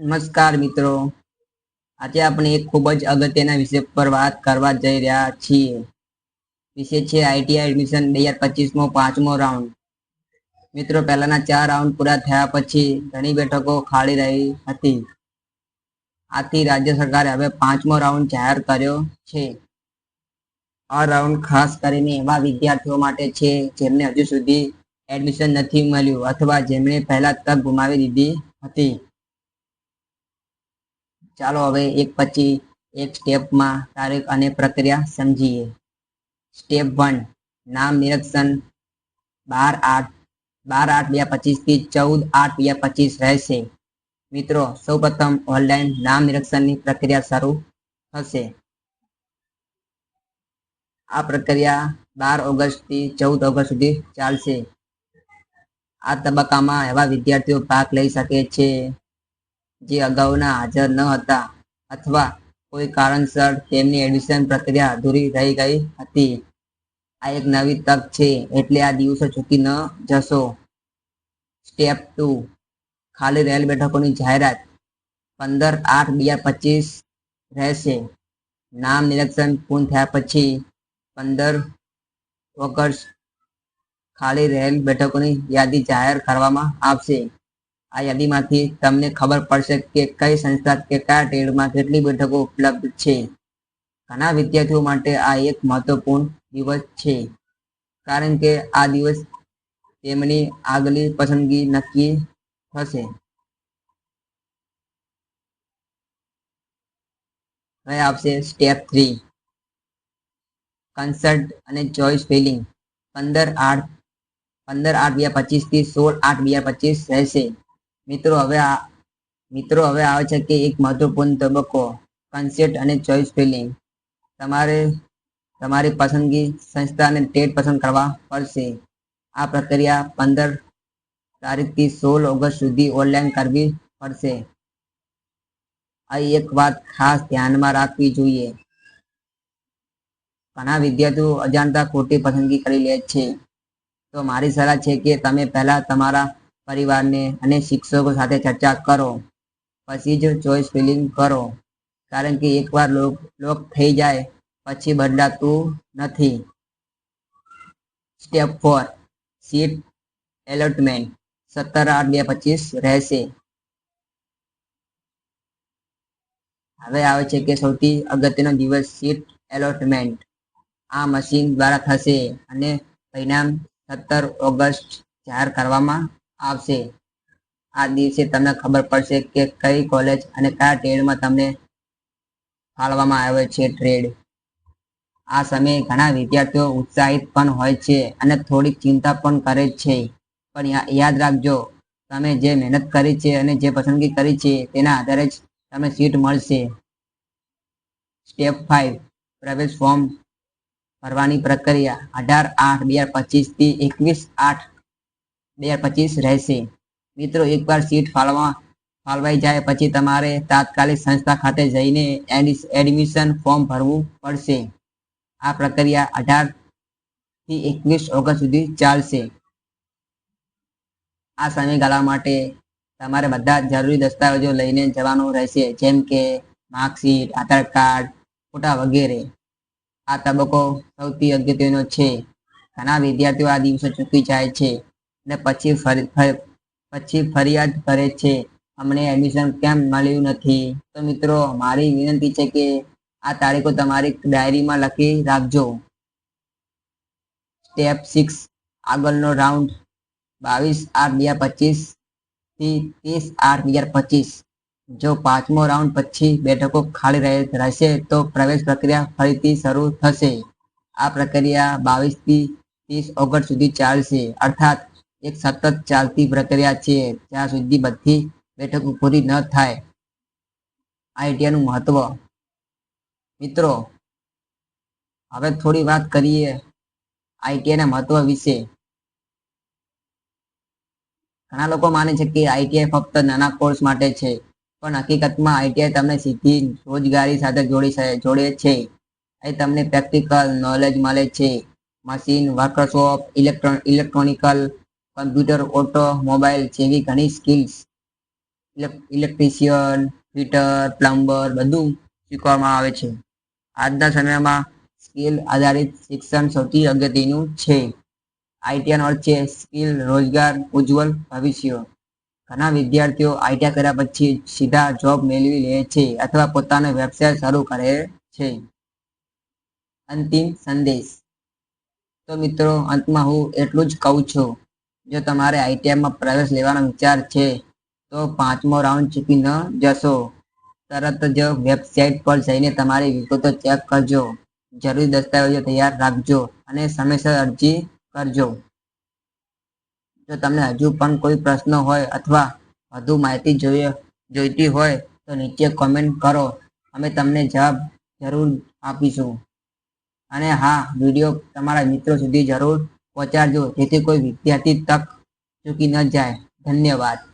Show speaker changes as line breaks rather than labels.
નમસ્કાર મિત્રો. આજે આપણે એક ખૂબ જ અગત્યના વિષય પર વાત કરવા જઈ રહ્યા છીએ. વિષય છે આઈટીઆઈ એડમિશન બે હજાર પચીસમો પાંચમો રાઉન્ડ. મિત્રો, પહેલાના ચાર રાઉન્ડ પૂરા થયા પછી ઘણી બેઠકો ખાલી રહી હતી. આથી રાજ્ય સરકારે હવે પાંચમો રાઉન્ડ જાહેર કર્યો છે. આ રાઉન્ડ ખાસ કરીને એવા વિદ્યાર્થીઓ માટે છે જેમને હજુ સુધી એડમિશન નથી મળ્યું અથવા જેમણે પહેલા તક ગુમાવી દીધી હતી. ચાલો હવે એક પછી એક સ્ટેપમાં તારીખ અને પ્રક્રિયા સમજીએ. સ્ટેપ વન, નામ નિરીક્ષણ બાર આઠ બાર આઠ બે પચીસથી ચૌદ આઠ બે પચીસ રહેશે. મિત્રો, સૌપ્રથમ ઓનલાઈન નામ નિરીક્ષણની પ્રક્રિયા શરૂ થશે. આ પ્રક્રિયા બાર ઓગસ્ટથી ચૌદ ઓગસ્ટ સુધી ચાલશે. આ તબક્કામાં એવા વિદ્યાર્થીઓ ભાગ લઈ શકે છે જે અગાઉના હાજર ન હતા અથવા કોઈ કારણસર તેમની એડમિશન પ્રક્રિયા અધૂરી રહી ગઈ હતી. આ એક નવી તક છે એટલે આ દિવસો ચૂકી ન જશો. Step two. ખાલી રહેલ બેઠકોની જાહેરાત. પંદર આઠ બે હજાર પચીસ રહેશે. નામ નિરીક્ષણ પૂર્ણ થયા પછી પંદર ઓગસ્ટ ખાલી રહેલ બેઠકોની યાદી જાહેર કરવામાં આવશે. આ યાદીમાંથી તમને ખબર પડશે કે કઈ સંસ્થા કે કયા ટ્રેડમાં કેટલી બેઠકો ઉપલબ્ધ છે. ઘણા વિદ્યાર્થીઓ માટે આ એક મહત્વપૂર્ણ દિવસ છે. કારણ કે આ દિવસ તેમની આગલી પસંદગી નક્કી થશે. હવે આવશે સ્ટેપ થ્રી કન્સલ્ટ અને ચોઇસ ફિલિંગ પંદર આઠ પંદર આઠ બે પચીસથી સોળ આઠ બે પચીસ રહેશે. મિત્રો, હવે આ, મિત્રો, હવે આવે છે કે એક મહત્વપૂર્ણ તબક્કો કન્સેપ્ટ અને ચોઇસ ફિલિંગ તમારે, તમારી પસંદગી સંસ્થા અને ટેટ પસંદ કરવા પડશે. આ પ્રક્રિયા પંદર તારીખથી સોળ ઓગસ્ટ સુધી ઓનલાઈન કરવી પડશે. આ એક વાત ખાસ ધ્યાનમાં રાખવી જોઈએ. ઘણા વિદ્યાર્થીઓ અજાણતા ખોટી પસંદગી કરી લે છે. તો મારી સલાહ છે કે તમે પહેલા તમારા પરિવારને અને શિક્ષકો સાથે ચર્ચા કરો. પછી જ ચોઈસ ફિલિંગ કરો. કારણ કે એકવાર લોક થઈ જાય, પછી બદલાતું નથી. સ્ટેપ ફોર સીટ એલોટમેન્ટ સત્તર, આઠ, બે, પચીસ રહેશે. હવે આવે છે કે સૌથી અગત્યનો દિવસ સીટ એલોટમેન્ટ આ મશીન દ્વારા થશે અને પરિણામ સત્તર ઓગસ્ટ જાહેર કરવામાં આવશે. આ દિવસે તમને ખબર પડશે કે કઈ કોલેજ અને કયા ટ્રેડમાં તમને ફાળવામાં આવે છે ટ્રેડ આ સમયે ઘણા વિદ્યાર્થીઓ ઉત્સાહિત પણ હોય છે અને થોડીક ચિંતા પણ કરે છે. પણ યાદ રાખજો, તમે જે મહેનત કરી છે અને જે પસંદગી કરી છે તેના આધારે જ તમને સીટ મળશે. સ્ટેપ ફાઇવ પ્રવેશ ફોર્મ ભરવાની પ્રક્રિયા. અઢાર આઠ બે હજાર પચીસથી એકવીસ આઠ બે પચીસ રહેશે. મિત્રો, એકવાર સીટ ફાળવા ફાળવાઈ જાય પછી તમારે તાત્કાલિક સંસ્થા ખાતે જઈને એડમિશન ફોર્મ ભરવું પડશે. આ પ્રક્રિયા અઢારથી એકવીસ ઓગસ્ટ સુધી ચાલશે. આ સમયગાળા માટે તમારે બધા જરૂરી દસ્તાવેજો લઈને જવાનું રહેશે, જેમ કે માર્કશીટ, આધાર કાર્ડ, ફોટા વગેરે. આ તબક્કો સૌથી અગત્યનો છે. ઘણા વિદ્યાર્થીઓ આ દિવસો ચૂકી જાય છે. અને પછી પછી ફરિયાદ કરે છે. અમને એડમિશન કેમ મળ્યું નથી? તો મિત્રો, મારી વિનંતી છે કે આ તારીખો તમારી ડાયરીમાં લખી રાખજો. સ્ટેપ સિક્સ, આગળનો રાઉન્ડ બાવીસ આઠ બે હજાર પચીસથી ત્રીસ આઠ બે હજાર પચીસ. જો પાંચમો રાઉન્ડ પછી બેઠકો ખાલી રહેશે તો પ્રવેશ પ્રક્રિયા ફરીથી શરૂ થશે. આ પ્રક્રિયા બાવીસથી ત્રીસ ઓગસ્ટ સુધી ચાલશે. અર્થાત એક સતત ચાલતી પ્રક્રિયા છે, જ્યાં સુધી બધી બેઠકો પૂરી ન થાય. આઈડિયાનું મહત્વ. મિત્રો, હવે થોડી વાત કરીએ આઈટીઆઈના મહત્વ વિશે. ઘણા લોકો માને છે કે આઈટીઆઈ ફક્ત નાના કોર્સ માટે છે, પણ હકીકતમાં આઈટીઆઈ તમને સીધી રોજગારી સાથે જોડી જોડે છે. એ તમને પ્રેક્ટિકલ નોલેજ મળે છે. Machine workshop electron electronical computer, auto, mobile જેવી ઘણી સ્કિલ્સ ઇલેક્ટ્રિશિયન, ફિટર, પ્લમ્બર બધું શીખવામાં આવે છે. આજના સમયમાં સ્કિલ આધારિત શિક્ષણ સૌથી અગત્યનું છે. આઈટીઆઈનો અર્થ છે સ્કિલ, રોજગાર, ઉજ્જવલ ભવિષ્ય. ઘણા વિદ્યાર્થીઓ આઈટીઆઈ કર્યા પછી સીધા જોબ મેળવી લે છે અથવા પોતાનો વ્યવસાય શરૂ કરે છે. અંતિમ સંદેશ. તો મિત્રો, અંતમાં હું એટલું જ કહું છું. જો તમારે આઈટીઆઈમાં પ્રવેશ લેવાનો વિચાર છે, તો પાંચમો રાઉન્ડ ચૂકી ન જશો. તરત જ વેબસાઇટ પર જઈને તમારી વિગતો ચેક કરજો. જરૂરી દસ્તાવેજો તૈયાર રાખજો અને સમયસર અરજી કરજો. જો તમને હજુ પણ કોઈ પ્રશ્ન હોય અથવા વધુ માહિતી જોઈએ, જોઈતી હોય, તો નીચે કોમેન્ટ કરો. અમે તમને જવાબ જરૂર આપીશું. અને હા વીડિયો તમારા મિત્રો સુધી જરૂર પહોંચાડજો. જેથી કોઈ વિદ્યાર્થી તક ચૂકી ન જાય. ધન્યવાદ.